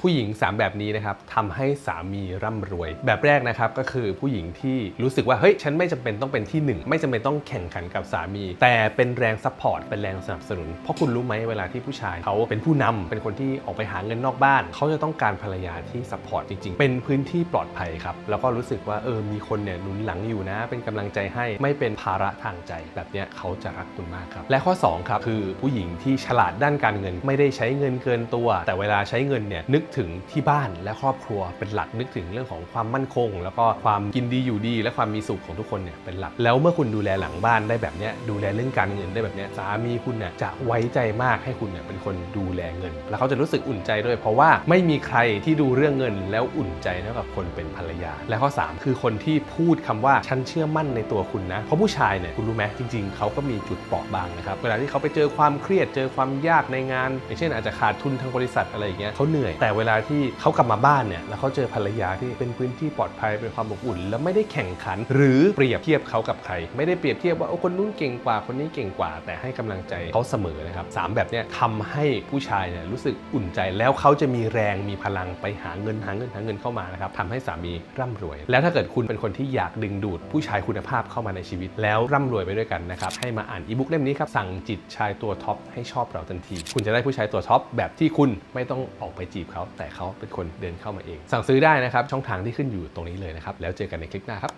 ผู้หญิง 3 แบบนี้นะครับทำให้สามีร่ำรวย แบบแรกนะครับก็คือผู้หญิงที่รู้สึกว่าเฮ้ยฉันไม่จำเป็นต้องเป็นที่หนึ่งไม่จำเป็นต้องแข่งขันกับสามี แต่เป็นแรงซัพพอร์ตเป็นแรงสนับสนุน เพราะคุณรู้ไหมเวลาที่ผู้ชายเขาเป็นผู้นำเป็นคนที่ออกไปหาเงินนอกบ้าน เขาจะต้องการภรรยาที่ซัพพอร์ตจริง ๆ เป็นพื้นที่ปลอดภัยครับแล้วก็รู้สึกว่าเออมีคนเนี่ยหนุนหลังอยู่นะ เป็นกำลังใจให้ไม่เป็นภาระทางใจ แบบเนี้ยเขาจะรักคุณมากครับและข้อสองครับคือผู้หญิงที่ฉลาดด้านการเงิน ไม่ได้ใช้เงินเกินตัว แต่เวลาใช้เงินเนี่ยนึกถึงที่บ้านและครอบครัวเป็นหลักนึกถึงเรื่องของความมั่นคง แล้วก็ความกินดีอยู่ดี และความมีสุขของทุกคนเนี่ยเป็นหลัก แล้วเมื่อคุณดูแลหลังบ้านได้แบบนี้ดูแลเรื่องการเงินได้แบบนี้สามีคุณเนี่ยจะไว้ใจมากให้คุณเนี่ยเป็นคนดูแลเงิน แล้วเขาจะรู้สึกอุ่นใจด้วย เพราะว่าไม่มีใครที่ดูเรื่องเงินแล้วอุ่นใจเท่ากับคนเป็นภรรยา และข้อสามคือคนที่พูดคำว่าฉันเชื่อมั่นในตัวคุณนะ เพราะผู้ชายเนี่ยคุณรู้ไหมจริง ๆเขาก็มีจุดเปราะบางนะครับเวลาที่เขาไปเจอความเครียดเจอความยากในงาน อย่างเช่นอาจจะขาดทุนทางบริษัทอะไรอย่างเงี้ยเขาเหนื่อยแต่เวลาที่เขากลับมาบ้านเนี่ยแล้วเขาเจอภรรยาที่เป็นพื้นที่ปลอดภัยเป็นความอบอุ่น แล้วไม่ได้แข่งขัน หรือเปรียบเทียบเขากับใคร ไม่ได้เปรียบเทียบว่าโอ้คนนู้นเก่งกว่าคนนี้เก่งกว่า แต่ให้กำลังใจเขาเสมอนะครับสามแบบเนี้ยทำให้ผู้ชายเนี่ยรู้สึกอุ่นใจแล้วเขาจะมีแรงมีพลังไปหาเงินหาเงินหาเงินเข้ามานะครับทำให้สามีร่ำรวย แล้วถ้าเกิดคุณเป็นคนที่อยากดึงดูดผู้ชายคุณภาพเข้ามาในชีวิต แล้วร่ำรวยไปด้วยกันนะครับให้มาอ่านอีบุ๊กเล่มนี้ครับสั่งจิตชายตัวท็อปให้ชอบเราทันที คุณจะได้ผู้ชายตัวท็อปแบบที่คุณไม่ต้องออกไปจีบเขาแต่เขาเป็นคนเดินเข้ามาเอง สั่งซื้อได้นะครับช่องทางที่ขึ้นอยู่ตรงนี้เลยนะครับแล้วเจอกันในคลิปหน้าครับ